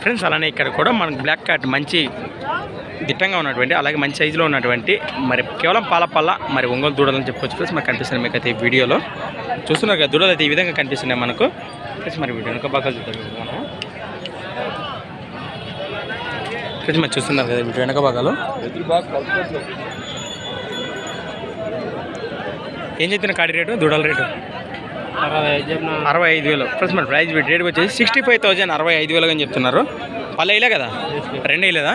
Friends అలానే ఇక్కడ కూడా మనకు బ్లాక్ క్యాట్ మంచి దిట్టంగా ఉన్నటువంటి అలాగే మంచి సైజులో ఉన్నటువంటి మరి కేవలం పాలపల్ల మరి ఒంగోలు దూడలని చెప్పుకోవచ్చు ఫ్రెండ్స్ మనకు కనిపిస్తుంది మీకు అయితే ఈ వీడియోలో. చూస్తున్నారు కదా దూడలు అయితే ఈ విధంగా కనిపిస్తున్నాయి మనకు. ఫ్రెండ్స్ మరి వీడియో వెనుక భాగాలు చూద్దాం మనం ఫ్రెండ్స్ మరి చూస్తున్నారు కదా వీడియో వెనక భాగాలు. ఏం చెప్తున్నా కాడి రేటు దూడల రేటు? అరవై ఐదు వేలు. ఫ్రెండ్స్ మన ప్రైస్ రేట్ వచ్చేసి సిక్స్టీ ఫైవ్ థౌసండ్ అరవై ఐదు వేలు అని చెప్తున్నారు. పళ్ళు వేయలే కదా రెండు. వేయలేదా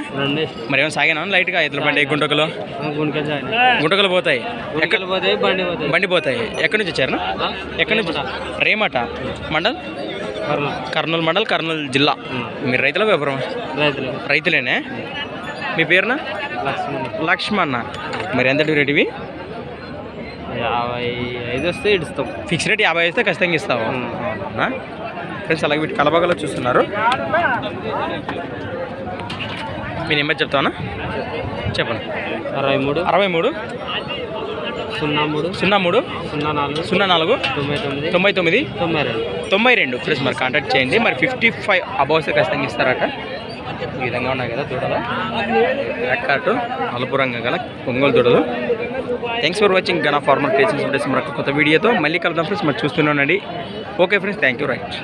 మరి ఏమైనా సాగినా? లైట్గా ఎద్దుల బండి గుంటకలు? గుంటకలు పోతాయి. బండి పోతాయి. బండి పోతాయి. ఎక్కడి నుంచి వచ్చారు? ఎక్కడి నుంచి? రేమట. మండల్? కర్నూలు. మండల్ కర్నూలు జిల్లా. మీరు రైతుల వ్యాపారం? రైతులు. రైతులేనే? మీ పేరున? లక్ష్మణ్. లక్ష్మణ. మరి ఎంత రేట్ ఇవి? యాభై ఐదు వస్తే ఇడుస్తాం. ఫిక్స్ రేట్ యాభై అయితే ఖచ్చితంగా అవునా ఫ్రెండ్స్ అలాగే వీటి కలబగలో చూస్తున్నారు. మీ నెంబర్ చెప్తానా చెప్పండి అరవై మూడు. అరవై మూడు. సున్నా మూడు. సున్నా మూడు. సున్నా నాలుగు. సున్నా నాలుగు. తొంభై తొమ్మిది. తొంభై తొమ్మిది. తొంభై రెండు. తొంభై రెండు. ఫ్రెండ్స్ మరి కాంటాక్ట్ చేయండి. మరి ఫిఫ్టీ ఫైవ్ అబౌవ్స్ ఖచ్చితంగా ఇస్తారట. ఈ విధంగా ఉన్నాయి కదా దూడలు. బ్లాక్ నలుపు రంగు గల ఒంగోలు దూడలు. Thanks for watching Gana farmer creations friends మరొక కొత్త వీడియోతో మళ్ళీ కలుద్దాం ఫ్రెండ్స్ మరి చూస్తున్నానండి okay friends thank you right